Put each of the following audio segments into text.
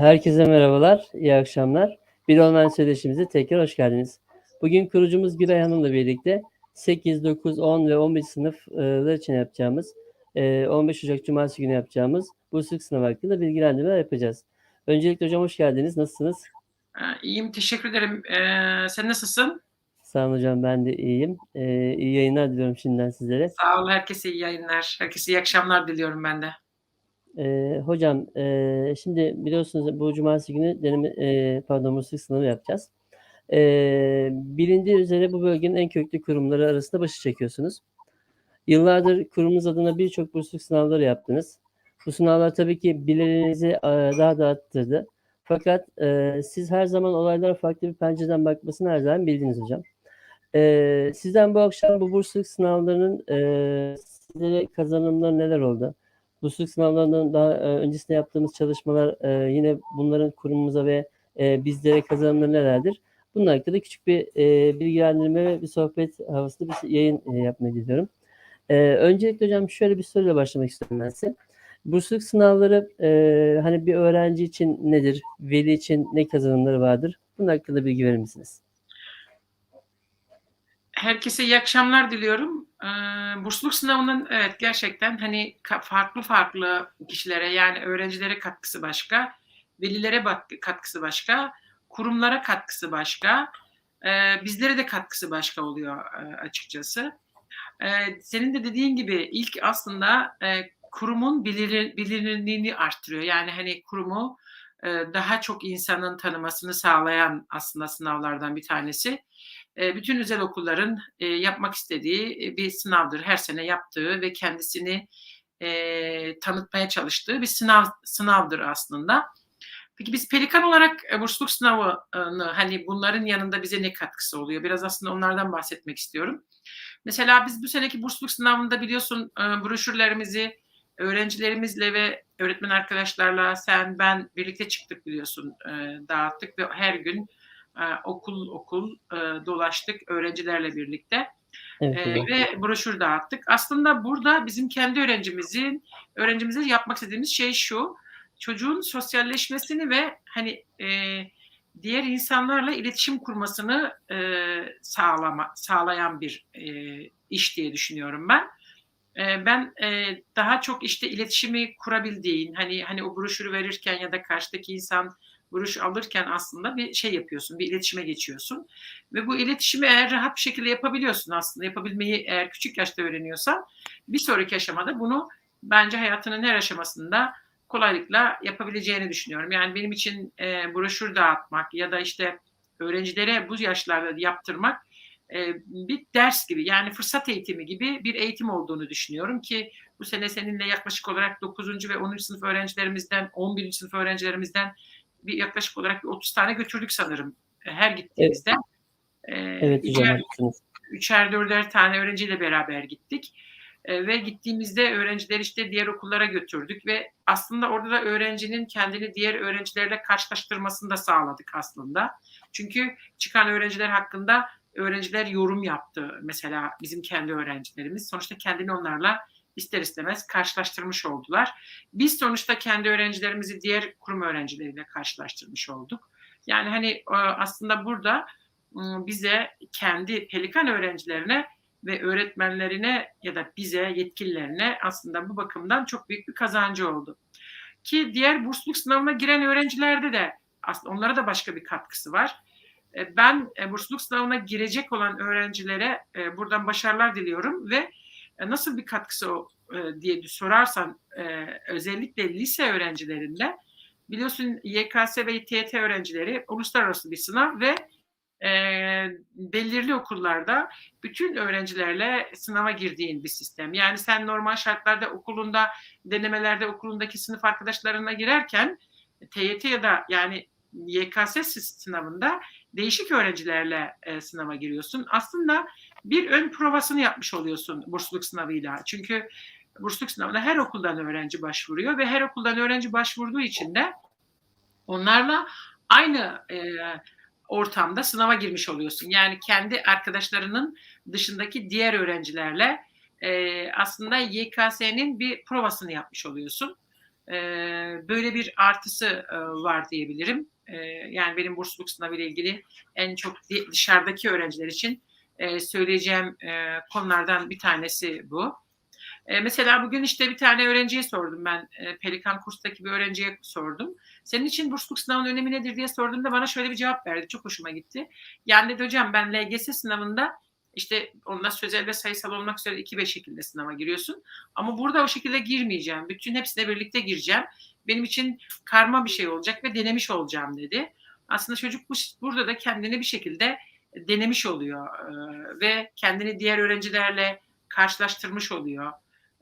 Herkese merhabalar, iyi akşamlar. Bir online söyleşimize tekrar hoş geldiniz. Bugün kurucumuz Güray Hanım'la birlikte 8, 9, 10 ve 11 sınıflar için yapacağımız, e, 15 Ocak Cumartesi günü yapacağımız bursluluk sınavı hakkında bilgilendirmeler yapacağız. Öncelikle hocam hoş geldiniz. Nasılsınız? Ee, İyiyim, teşekkür ederim. Ee, sen nasılsın? Sağ olun hocam, ben de iyiyim. E, iyi yayınlar diliyorum şimdiden sizlere. Sağ ol, herkese iyi yayınlar. Herkese iyi akşamlar diliyorum ben de. E, hocam, e, şimdi biliyorsunuz bu cumartesi günü deneme, e, pardon bursluluk sınavı yapacağız. E, bilindiği üzere bu bölgenin en köklü kurumları arasında başı çekiyorsunuz. Yıllardır kurumunuz adına birçok bursluluk sınavları yaptınız. Bu sınavlar tabii ki bilirinizi daha da arttırdı. Fakat e, siz her zaman olaylara farklı bir pencereden bakmasını her zaman bildiniz hocam. E, sizden bu akşam bu bursluluk sınavlarının e, sizlere kazanımları neler oldu? Bursluluk sınavlarından daha e, öncesinde yaptığımız çalışmalar e, yine bunların kurumumuza ve e, bizlere kazanımları nelerdir? Bunun hakkında küçük bir bilgilendirme ve bir sohbet havasında bir yayın yapmayı diliyorum. Öncelikle hocam şöyle bir soruyla başlamak istiyorum ben size. Bursluluk sınavları hani bir öğrenci için nedir? Veli için ne kazanımları vardır? Bunun hakkında bilgi verir misiniz? Herkese iyi akşamlar diliyorum. Ee, sınavının evet gerçekten hani farklı farklı kişilere yani öğrencilere katkısı başka, velilere katkısı başka, kurumlara katkısı başka, bizlere de katkısı başka oluyor açıkçası. Senin de dediğin gibi ilk aslında kurumun bilir, bilinirliğini arttırıyor. Yani hani kurumu daha çok insanın tanımasını sağlayan aslında sınavlardan bir tanesi. E, bütün özel okulların e, yapmak istediği e, bir sınavdır. Her sene yaptığı ve kendisini tanıtmaya çalıştığı bir sınav sınavdır aslında. Peki biz Pelikan olarak bursluluk sınavını hani bunların yanında bize ne katkısı oluyor? Biraz aslında onlardan bahsetmek istiyorum. Mesela biz bu seneki bursluluk sınavında biliyorsun broşürlerimizi öğrencilerimizle ve öğretmen arkadaşlarla sen ben birlikte çıktık biliyorsun dağıttık ve her gün e, okul okul dolaştık öğrencilerle birlikte. Evet, ee, ve broşür dağıttık. Aslında burada bizim kendi öğrencimizin öğrencimize yapmak istediğimiz şey şu. Çocuğun sosyalleşmesini ve hani e, diğer insanlarla iletişim kurmasını e, sağlama, sağlayan bir e, iş diye düşünüyorum ben. E, ben e, daha çok işte iletişimi kurabildiğin, hani hani o broşürü verirken ya da karşıdaki insan broş alırken aslında bir şey yapıyorsun, bir iletişime geçiyorsun. Ve bu iletişimi eğer rahat bir şekilde yapabiliyorsun aslında, yapabilmeyi eğer küçük yaşta öğreniyorsan bir sonraki aşamada bunu bence hayatının her aşamasında kolaylıkla yapabileceğini düşünüyorum. Yani benim için e, broşür dağıtmak ya da işte öğrencilere bu yaşlarda yaptırmak e, bir ders gibi yani fırsat eğitimi gibi bir eğitim olduğunu düşünüyorum ki bu sene seninle yaklaşık olarak 9. ve 10. sınıf öğrencilerimizden 11. sınıf öğrencilerimizden bir yaklaşık olarak bir 30 tane götürdük sanırım e, her gittiğimizde. Evet, evet üçer, üçer dörder tane öğrenciyle beraber gittik. E, ve gittiğimizde öğrenciler işte diğer okullara götürdük ve aslında orada da öğrencinin kendini diğer öğrencilerle karşılaştırmasını da sağladık aslında. Çünkü çıkan öğrenciler hakkında öğrenciler yorum yaptı mesela bizim kendi öğrencilerimiz. Sonuçta kendini onlarla ister istemez karşılaştırmış oldular. Biz sonuçta kendi öğrencilerimizi diğer kurum öğrencileriyle karşılaştırmış olduk. Yani hani e, aslında burada ıı, bize kendi Pelikan öğrencilerine ve öğretmenlerine ya da bize yetkililerine aslında bu bakımdan çok büyük bir kazancı oldu. Ki diğer bursluluk sınavına giren öğrencilerde de aslında onlara da başka bir katkısı var. E, ben e, bursluluk sınavına girecek olan öğrencilere e, buradan başarılar diliyorum ve nasıl bir katkısı diye sorarsan özellikle lise öğrencilerinde biliyorsun YKS ve YTT öğrencileri uluslararası bir sınav ve e, belirli okullarda bütün öğrencilerle sınava girdiğin bir sistem. Yani sen normal şartlarda okulunda denemelerde okulundaki sınıf arkadaşlarına girerken TYT ya da yani YKS sınavında değişik öğrencilerle e, sınava giriyorsun. Aslında bir ön provasını yapmış oluyorsun bursluluk sınavıyla. Çünkü bursluluk sınavına her okuldan öğrenci başvuruyor ve her okuldan öğrenci başvurduğu için de onlarla aynı e, ortamda sınava girmiş oluyorsun. Yani kendi arkadaşlarının dışındaki diğer öğrencilerle e, aslında YKS'nin bir provasını yapmış oluyorsun. Eee, böyle bir artısı, eee, var diyebilirim. Eee, yani benim bursluluk sınavıyla ilgili en çok dışarıdaki öğrenciler için, eee, söyleyeceğim, eee, konulardan bir tanesi bu. Eee, mesela bugün, işte, bir tane öğrenciye sordum ben, Pelikan kurstaki bir öğrenciye sordum. "Senin için bursluluk sınavının önemi nedir?" diye sorduğumda bana şöyle bir cevap verdi, çok hoşuma gitti. "Yani," dedi, "hocam ben LGS sınavında, işte, onda sözel ve sayısal olmak üzere 2-5 şekilde sınava giriyorsun ama burada o şekilde girmeyeceğim. Bütün hepsine birlikte gireceğim. Benim için karma bir şey olacak ve denemiş olacağım." dedi. Aslında çocuk buş burada da kendini bir şekilde denemiş oluyor, eee, ve kendini diğer öğrencilerle karşılaştırmış oluyor,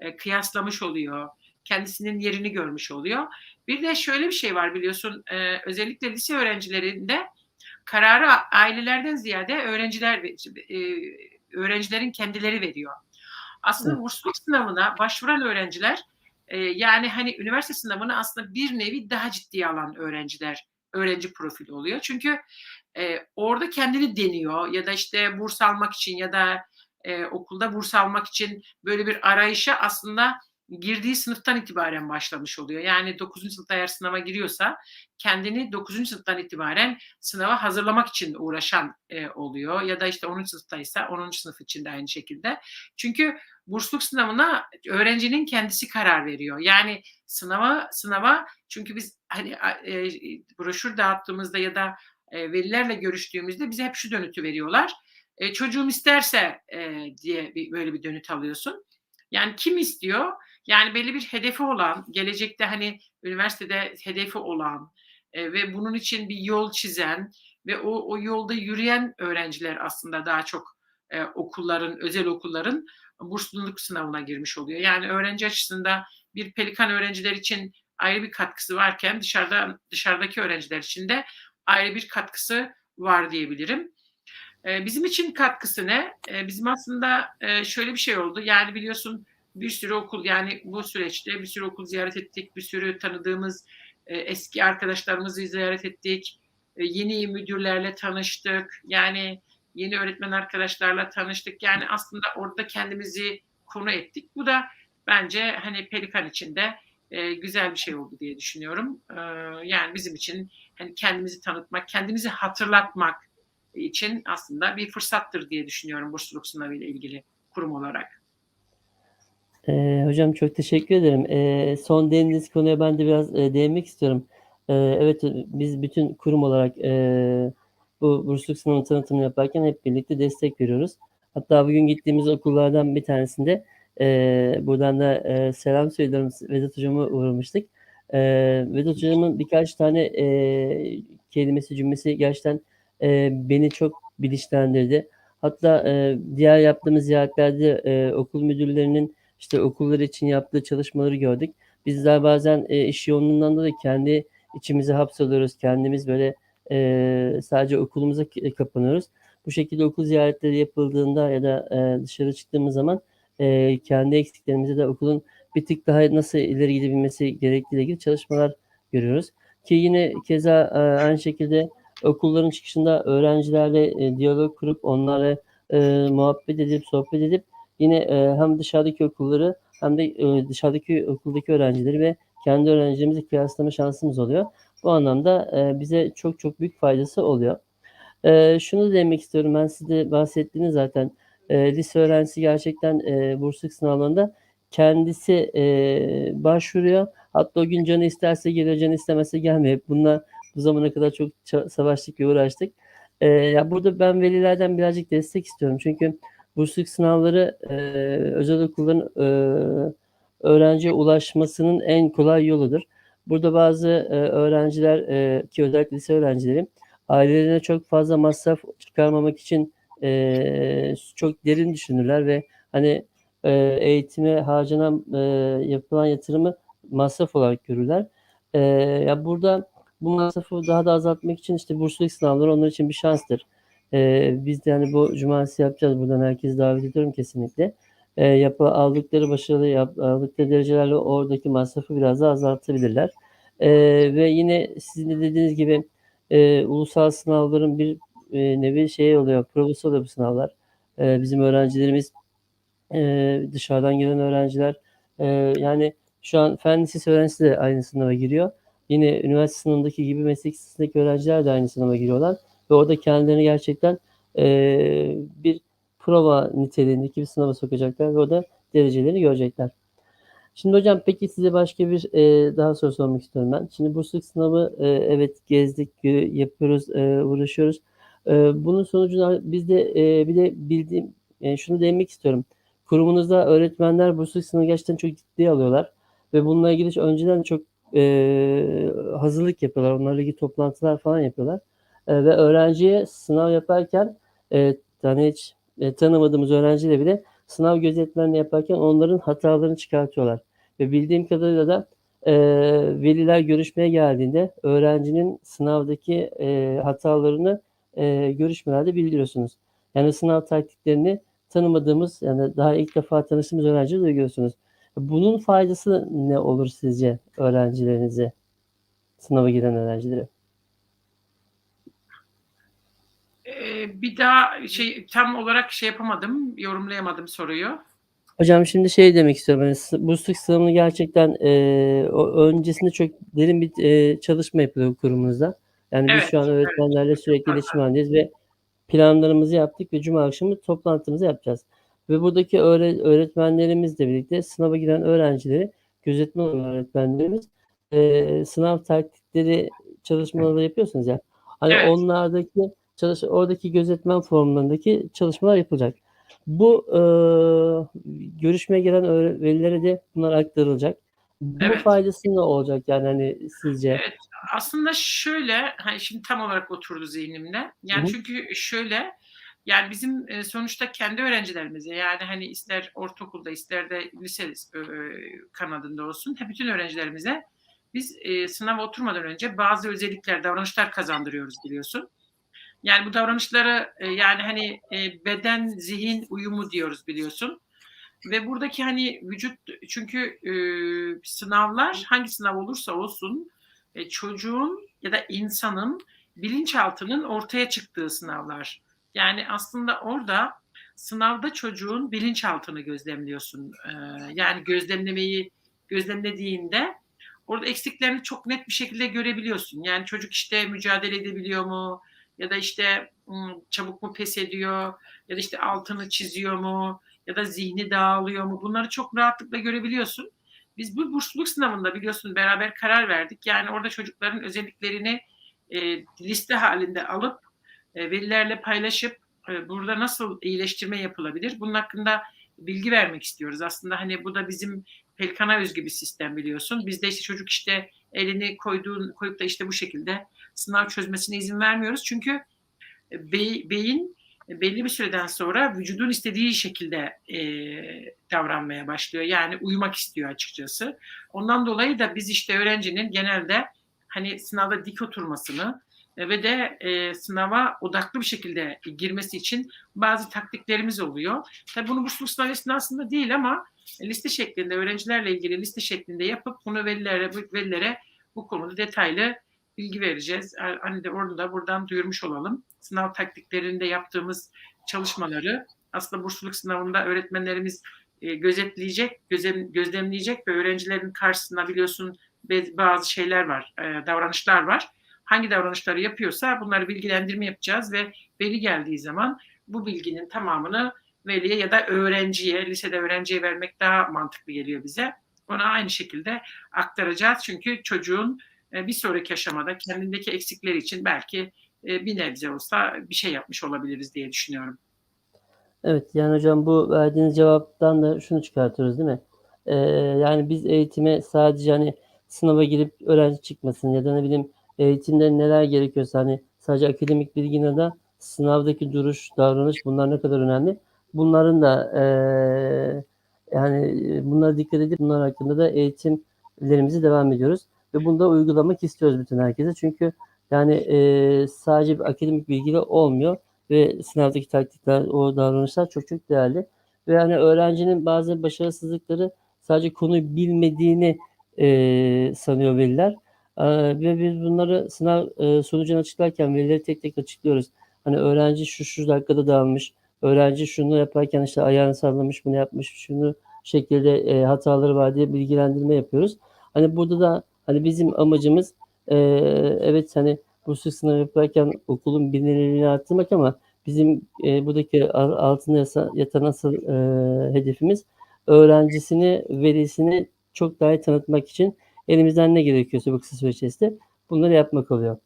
eee, kıyaslamış oluyor, kendisinin yerini görmüş oluyor. Bir de şöyle bir şey var biliyorsun, eee, özellikle lise öğrencilerinde kararı ailelerden ziyade öğrenciler eee, öğrencilerin kendileri veriyor. Aslında Evet. bursluluk sınavına başvuran öğrenciler, eee, yani, hani, üniversite sınavını aslında bir nevi daha ciddiye alan öğrenciler, öğrenci profili oluyor. Çünkü, eee, orada kendini deniyor ya da, işte, burs almak için ya da, eee, okulda burs almak için böyle bir arayışa aslında girdiği sınıftan itibaren başlamış oluyor. Yani 9. sınıfta eğer sınava giriyorsa kendini 9. sınıftan itibaren sınava hazırlamak için uğraşan, eee, oluyor ya da, işte, 10. sınıftaysa 10. sınıf için de aynı şekilde. Çünkü bursluluk sınavına öğrencinin kendisi karar veriyor. Yani sınava sınava çünkü biz, hani, eee, broşür dağıttığımızda ya da, eee, velilerle görüştüğümüzde bize hep şu dönütü veriyorlar: Eee, "Çocuğum isterse" eee, diye bir böyle bir dönüt alıyorsun. Yani kim istiyor? Yani belli bir hedefi olan, gelecekte, hani, üniversitede hedefi olan, eee, ve bunun için bir yol çizen ve o o yolda yürüyen öğrenciler aslında daha çok, eee, okulların, özel okulların bursluluk sınavına girmiş oluyor. Yani öğrenci açısından bir Pelikan öğrenciler için ayrı bir katkısı varken dışarıda dışarıdaki öğrenciler için de ayrı bir katkısı var diyebilirim. Eee, bizim için katkısı ne? Eee, bizim aslında, eee, şöyle bir şey oldu, yani biliyorsun bir sürü okul, yani bu süreçte bir sürü okul ziyaret ettik, bir sürü tanıdığımız, eee, eski arkadaşlarımızı ziyaret ettik, eee, yeni müdürlerle tanıştık, yani yeni öğretmen arkadaşlarla tanıştık. Yani aslında orada kendimizi konu ettik. Bu da bence, hani, Pelikan için de, eee, güzel bir şey oldu diye düşünüyorum. Eee, yani bizim için, hani, kendimizi tanıtmak, kendimizi hatırlatmak için aslında bir fırsattır diye düşünüyorum bursluluk sınavıyla ilgili kurum olarak. Eee, hocam çok teşekkür ederim. Eee, son değindiğiniz konuya ben de biraz, eee, değinmek istiyorum. Eee, evet, biz bütün kurum olarak, eee, bu bursluluk sınavının tanıtımını yaparken hep birlikte destek veriyoruz. Hatta bugün gittiğimiz okullardan bir tanesinde, eee, buradan da, eee, selam söylüyorum, Vedat hocama uğramıştık. Eee, Vedat hocamın birkaç tane, eee, kelimesi, cümlesi gerçekten, eee, beni çok bilinçlendirdi. Hatta, eee, diğer yaptığımız ziyaretlerde, eee, okul müdürlerinin, işte, okulları için yaptığı çalışmaları gördük. Bizler bazen, eee, iş yoğunluğundan dolayı kendi içimize hapsoluyoruz. Kendimiz böyle, eee, sadece okulumuza k kapanıyoruz. Bu şekilde okul ziyaretleri yapıldığında ya da, eee, dışarı çıktığımız zaman, eee, kendi eksiklerimizi de okulun bir tık daha nasıl ileri gidebilmesi gerektiğiyle ilgili çalışmalar görüyoruz. Ki yine keza, aaa, aynı şekilde okulların çıkışında öğrencilerle, eee, diyalog kurup onlarla, eee, muhabbet edip, sohbet edip yine, eee, hem dışarıdaki okulları hem de, eee, dışarıdaki okuldaki öğrencileri ve kendi öğrencilerimizi kıyaslama şansımız oluyor. Bu anlamda, eee, bize çok çok büyük faydası oluyor. Eee, şunu değinmek istiyorum, ben siz de bahsettiniz zaten. Eee, lise öğrencisi gerçekten, eee, bursluluk sınavlarında kendisi, eee, başvuruyor. Hatta o gün canı isterse geliyor, canı istemezse gelmiyor. Bununla bu zamana kadar çok savaştık ve uğraştık. Eee, ya, burada ben velilerden birazcık destek istiyorum. Çünkü bursluluk sınavları, eee, özel okulların, eee, öğrenciye ulaşmasının en kolay yoludur. Burada bazı, eee, öğrenciler, eee, ki özellikle lise öğrencileri ailelerine çok fazla masraf çıkarmamak için, s çok derin düşünürler ve, hani, eee, eğitime harcanan, eee, yapılan yatırımı masraf olarak görürler. Eee, ya, burada bu masrafı daha da azaltmak için, işte, bursluluk sınavları onlar için bir şanstır. Eee, biz de, hani, bu cumartesi yapacağız. Buradan herkesi davet ediyorum kesinlikle. Eee, yapa aldıkları başarılı yap aldıkları derecelerle oradaki masrafı biraz daha azaltabilirler. Eee, ve yine sizin de dediğiniz gibi, eee, ulusal sınavların bir, eee, nevi şeyi oluyor, provası oluyor bu sınavlar. Eee, bizim öğrencilerimiz, eee, dışarıdan gelen öğrenciler, eee, yani Şu an fen lisesi öğrencisi de aynı sınava giriyor. Yine üniversite sınavındaki gibi meslek lisesindeki öğrenciler de aynı sınava giriyorlar. Ve orada kendilerini gerçekten eee, bir prova niteliğindeki bir sınava sokacaklar ve orada derecelerini görecekler. Şimdi hocam peki size başka bir eee, daha soru sormak istiyorum ben. Şimdi bursluluk sınavı eee, evet gezdik, yapıyoruz, eee, uğraşıyoruz. Eee, bunun sonucunda biz de eee, bir de bildiğim yani şunu değinmek istiyorum. Kurumunuzda öğretmenler bursluluk sınavı gerçekten çok ciddiye alıyorlar ve bununla ilgili önceden çok eee, hazırlık yapıyorlar. Onlarla ilgili toplantılar falan yapıyorlar. Eee, ve öğrenciye sınav yaparken eee hani hiç e, tanımadığımız öğrenciyle bile sınav gözetmenliği yaparken onların hatalarını çıkartıyorlar. Ve bildiğim kadarıyla da e, veliler görüşmeye geldiğinde öğrencinin sınavdaki e, hatalarını e, görüşmelerde bildiriyorsunuz. Yani sınav taktiklerini tanımadığımız yani daha ilk defa tanıştığımız öğrenciyle duyuyorsunuz. Bunun faydası ne olur sizce öğrencilerinize? Sınava giren öğrencilere. Ee, bir daha şey tam olarak şey yapamadım, yorumlayamadım soruyu. Hocam şimdi şey demek istiyorum. Yani sı- bursluluk sınavını gerçekten e, o öncesinde çok derin bir e, çalışma yapılıyor kurumunuzda. Yani biz Evet, şu an evet. öğretmenlerle sürekli iletişim halindeyiz ve planlarımızı yaptık ve cuma akşamı toplantımızı yapacağız. Ve buradaki öğre- öğretmenlerimizle birlikte sınava giren öğrencileri gözetmen olan öğretmenlerimiz e, sınav taktikleri çalışmaları yapıyorsunuz ya. Hani Evet. onlardaki çalış oradaki gözetmen formlarındaki çalışmalar yapılacak. Bu e, görüşmeye gelen velilere de bunlar aktarılacak. Bu Evet. faydası ne olacak yani hani sizce? Evet, aslında şöyle, hani şimdi tam olarak oturdu zihnimde. Yani Hı çünkü şöyle, yani bizim e, sonuçta kendi öğrencilerimize yani hani ister ortaokulda ister de lise e, kanadında olsun, bütün öğrencilerimize biz e, sınava oturmadan önce bazı özellikler, davranışlar kazandırıyoruz biliyorsun. Yani bu davranışları e, yani hani e, beden zihin uyumu diyoruz biliyorsun. Ve buradaki hani vücut çünkü e, sınavlar hangi sınav olursa olsun çocuğun ya da insanın bilinçaltının ortaya çıktığı sınavlar. Yani aslında orada sınavda çocuğun bilinçaltını gözlemliyorsun. Yani gözlemlemeyi gözlemlediğinde orada eksiklerini çok net bir şekilde görebiliyorsun. Yani çocuk işte mücadele edebiliyor mu? Ya da işte çabuk mu pes ediyor? Ya da işte altını çiziyor mu? Ya da zihni dağılıyor mu? Bunları çok rahatlıkla görebiliyorsun. Biz bu bursluluk sınavında biliyorsun beraber karar verdik. Yani orada çocukların özelliklerini e, liste halinde alıp e, velilerle paylaşıp e, burada nasıl iyileştirme yapılabilir? Bunun hakkında bilgi vermek istiyoruz. Aslında hani bu da bizim Pelkan'a özgü bir sistem biliyorsun. Bizde işte çocuk işte elini koyduğun koyup da işte bu şekilde sınav çözmesine izin vermiyoruz. Çünkü be, beyin belli bir süreden sonra vücudun istediği şekilde e, davranmaya başlıyor. Yani uyumak istiyor açıkçası. Ondan dolayı da biz işte öğrencinin genelde hani sınavda dik oturmasını e, ve de e, sınava odaklı bir şekilde girmesi için bazı taktiklerimiz oluyor. Tabii bunu bursluluk sınav esnasında değil ama liste şeklinde öğrencilerle ilgili liste şeklinde yapıp bunu velilere, velilere bu konuda detaylı bilgi vereceğiz. Hani de orada da buradan duyurmuş olalım. Sınav taktiklerinde yaptığımız çalışmaları aslında bursluluk sınavında öğretmenlerimiz e, gözetleyecek, gözlem, gözlemleyecek ve öğrencilerin karşısında biliyorsun bazı şeyler var, e, davranışlar var. Hangi davranışları yapıyorsa bunları bilgilendirme yapacağız ve veli geldiği zaman bu bilginin tamamını veliye ya da öğrenciye, lisede öğrenciye vermek daha mantıklı geliyor bize. Ona aynı şekilde aktaracağız. Çünkü çocuğun bir sonraki aşamada kendindeki eksikleri için belki bir nebze olsa bir şey yapmış olabiliriz diye düşünüyorum. Evet yani hocam bu verdiğiniz cevaptan da şunu çıkartıyoruz değil mi? Ee, yani biz eğitime sadece hani sınava girip öğrenci çıkmasın ya da ne bileyim eğitimde neler gerekiyorsa hani sadece akademik bilgine de sınavdaki duruş, davranış bunlar ne kadar önemli. Bunların da e, yani bunlara dikkat edip bunlar hakkında da eğitimlerimizi devam ediyoruz ve bunu da uygulamak istiyoruz bütün herkese. Çünkü yani e, sadece bir akademik bilgiyle olmuyor ve sınavdaki taktikler, o davranışlar çok çok değerli. Ve yani öğrencinin bazı başarısızlıkları sadece konuyu bilmediğini e, sanıyor veliler. E, ve biz bunları sınav e, sonucunu açıklarken velileri tek tek açıklıyoruz. Hani öğrenci şu şu dakikada dağılmış, öğrenci şunu yaparken işte ayağını sallamış, bunu yapmış, şunu şekilde e, hataları var diye bilgilendirme yapıyoruz. Hani burada da hani bizim amacımız e, evet hani burslu sınav yaparken okulun bilinirliğini arttırmak ama bizim e, buradaki al- altında yatan asıl hedefimiz öğrencisini, velisini çok daha iyi tanıtmak için elimizden ne gerekiyorsa bu kısa süre içerisinde bunları yapmak oluyor.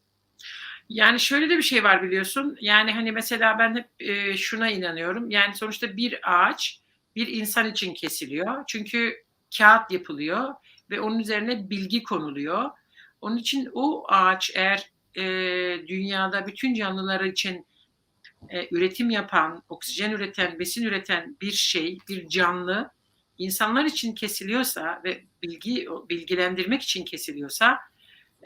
Yani şöyle de bir şey var biliyorsun. Yani hani mesela ben hep e, şuna inanıyorum. Yani sonuçta bir ağaç bir insan için kesiliyor. Çünkü kağıt yapılıyor ve onun üzerine bilgi konuluyor. Onun için o ağaç eğer e, dünyada bütün canlılar için e, üretim yapan, oksijen üreten, besin üreten bir şey, bir canlı insanlar için kesiliyorsa ve bilgi bilgilendirmek için kesiliyorsa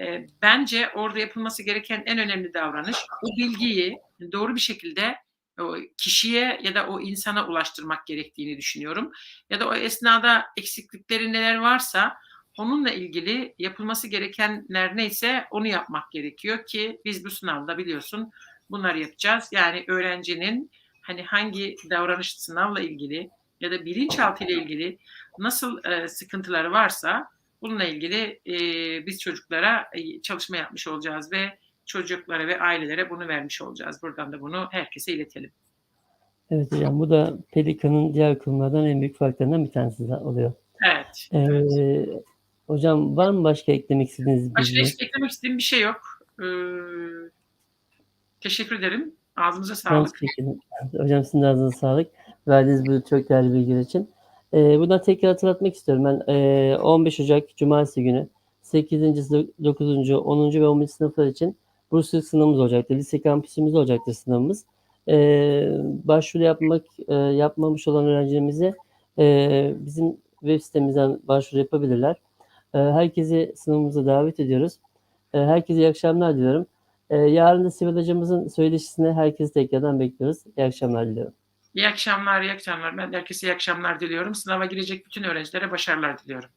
e, bence orada yapılması gereken en önemli davranış o bilgiyi doğru bir şekilde o kişiye ya da o insana ulaştırmak gerektiğini düşünüyorum. Ya da o esnada eksiklikleri neler varsa onunla ilgili yapılması gerekenler neyse onu yapmak gerekiyor ki biz bu sınavda biliyorsun bunları yapacağız. Yani öğrencinin hani hangi davranış sınavla ilgili ya da bilinçaltı ile ilgili nasıl e, sıkıntıları varsa bununla ilgili e, biz çocuklara e, çalışma yapmış olacağız ve çocuklara ve ailelere bunu vermiş olacağız. Buradan da bunu herkese iletelim. Evet hocam bu da Pelikan'ın diğer kurumlardan en büyük farklarından bir tanesi oluyor. Evet. Ee, evet. Hocam var mı başka eklemek istediğiniz Başka bilgi? hiç eklemek istediğim bir şey yok. Ee, teşekkür ederim. Ağzınıza sağlık. Hocam sizin de ağzınıza sağlık. Verdiğiniz bu çok değerli bilgiler için. Ee, buradan tekrar hatırlatmak istiyorum. Ben e, 15 Ocak Cumartesi günü 8. 9. 10. ve 11. sınıflar için bursluluk sınavımız olacaktır. Lise kampüsümüz olacaktır sınavımız. Ee, başvuru yapmak e, yapmamış olan öğrencilerimize e, bizim web sitemizden başvuru yapabilirler. E, herkesi sınavımıza davet ediyoruz. E, herkese iyi akşamlar diliyorum. E, yarın da Sibel hocamızın söyleşisine herkesi tekrardan bekliyoruz. İyi akşamlar diliyorum. İyi akşamlar, iyi akşamlar. Ben de herkese iyi akşamlar diliyorum. Sınava girecek bütün öğrencilere başarılar diliyorum.